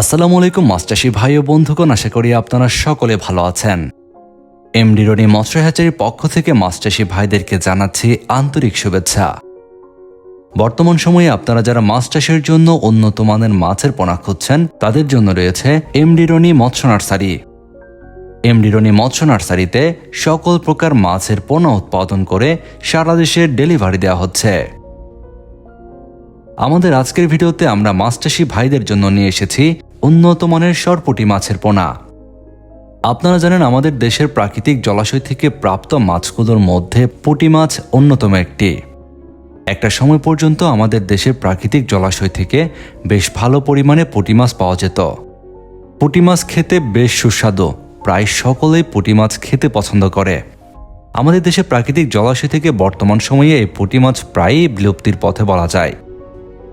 আসসালামু আলাইকুম মাস্টাসি ভাই ও বন্ধুগণ, আশা করি আপনারা সকলে ভালো আছেন। এমডি রনি মৎস্য হ্যাচারির পক্ষ থেকে মাস্টাসি ভাইদেরকে জানাচ্ছি আন্তরিক শুভেচ্ছা। বর্তমান সময়ে আপনারা যারা মাছ চাষের জন্য উন্নত মানের মাছের পোনা খুঁজছেন, তাদের জন্য রয়েছে এমডি রনি মৎস্য নার্সারি। এমডি রনি মৎস্য নার্সারিতে সকল প্রকার মাছের পোনা উৎপাদন করে সারা দেশে ডেলিভারি দেওয়া হচ্ছে। আমাদের আজকের ভিডিওতে আমরা মাছ ভাইদের জন্য নিয়ে এসেছি উন্নত মানের সরপুটি মাছের পোনা। আপনারা জানেন আমাদের দেশের প্রাকৃতিক জলাশয় থেকে প্রাপ্ত মাছগুলোর মধ্যে পুঁটি মাছ অন্যতম একটি। একটা সময় পর্যন্ত আমাদের দেশের প্রাকৃতিক জলাশয় থেকে বেশ ভালো পরিমাণে পুঁটি মাছ পাওয়া যেত। পুঁটি মাছ খেতে বেশ সুস্বাদু, প্রায় সকলেই পুঁটি মাছ খেতে পছন্দ করে। আমাদের দেশে প্রাকৃতিক জলাশয় থেকে বর্তমান সময়ে এই পুঁটি মাছ প্রায়ই বিলুপ্তির পথে বলা যায়।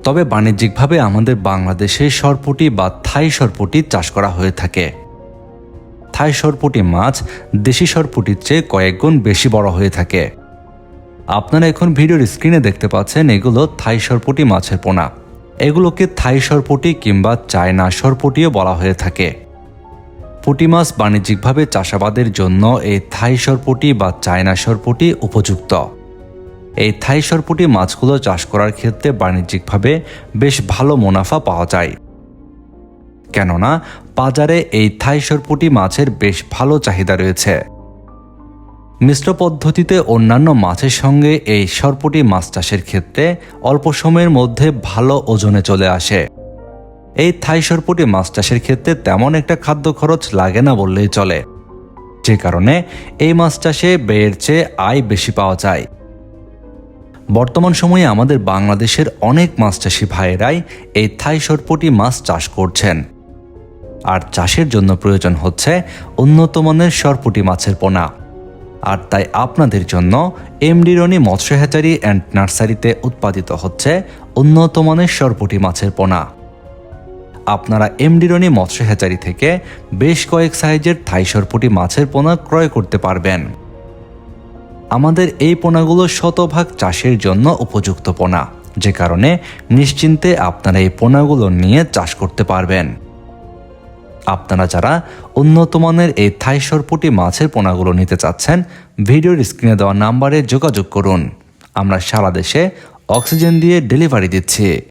তবে বাণিজ্যিকভাবে আমাদের বাংলাদেশে সরপুটি বা থাই সরপুটি চাষ করা হয়ে থাকে। থাই সরপুটি মাছ দেশি সরপুটির চেয়ে কয়েক গুণ বেশি বড় হয়ে থাকে। আপনারা এখন ভিডিওর স্ক্রিনে দেখতে পাচ্ছেন এগুলো থাই সরপুটি মাছের পোনা। এগুলোকে থাই সরপুটি কিংবা চায়না সরপুটিও বলা হয়ে থাকে। পুঁটি মাছ বাণিজ্যিকভাবে চাষাবাদের জন্য এই থাই সরপুটি বা চায়না সরপুটি উপযুক্ত। এই থাই সরপুটি মাছগুলো চাষ করার ক্ষেত্রে বাণিজ্যিকভাবে বেশ ভালো মুনাফা পাওয়া যায়। কেননা, বাজারে এই থাই সরপুটি মাছের বেশ ভালো চাহিদা রয়েছে। মিশ্র পদ্ধতিতে অন্যান্য মাছের সঙ্গে এই সরপুটি মাছ চাষের ক্ষেত্রে অল্প সময়ের মধ্যে ভালো ওজনে চলে আসে। এই থাই সরপুটি মাছ চাষের ক্ষেত্রে তেমন একটা খাদ্য খরচ লাগে না বললেই চলে। যে কারণে এই মাছ চাষে ব্যয়ের চেয়ে আয় বেশি পাওয়া যায়। বর্তমান সময়ে আমাদের বাংলাদেশের অনেক মাছ চাষি ভাইয়েরাই এই থাই সরপটি মাছ চাষ করছেন। আর চাষের জন্য প্রয়োজন হচ্ছে উন্নত মানের সরপুটি মাছের পোনা। আর তাই আপনাদের জন্য এমডি রনি মৎস্য হ্যাচারি অ্যান্ড নার্সারিতে উৎপাদিত হচ্ছে উন্নত মানের সরপুটি মাছের পোনা। আপনারা এমডি রনি মৎস্য হ্যাচারি থেকে বেশ কয়েক সাইজের থাই সরপুটি মাছের পোনা ক্রয় করতে পারবেন। আমাদের এই পোনাগুলো শতভাগ চাষের জন্য উপযুক্ত পোনা, যে কারণে নিশ্চিন্তে আপনারা এই পোনাগুলো নিয়ে চাষ করতে পারবেন। আপনারা যারা উন্নত মানের এই থাই সরপুটি মাছের পোনাগুলো নিতে চাচ্ছেন, ভিডিওর স্ক্রিনে দেওয়া নাম্বারে যোগাযোগ করুন। আমরা সারা দেশে অক্সিজেন দিয়ে ডেলিভারি দিচ্ছি।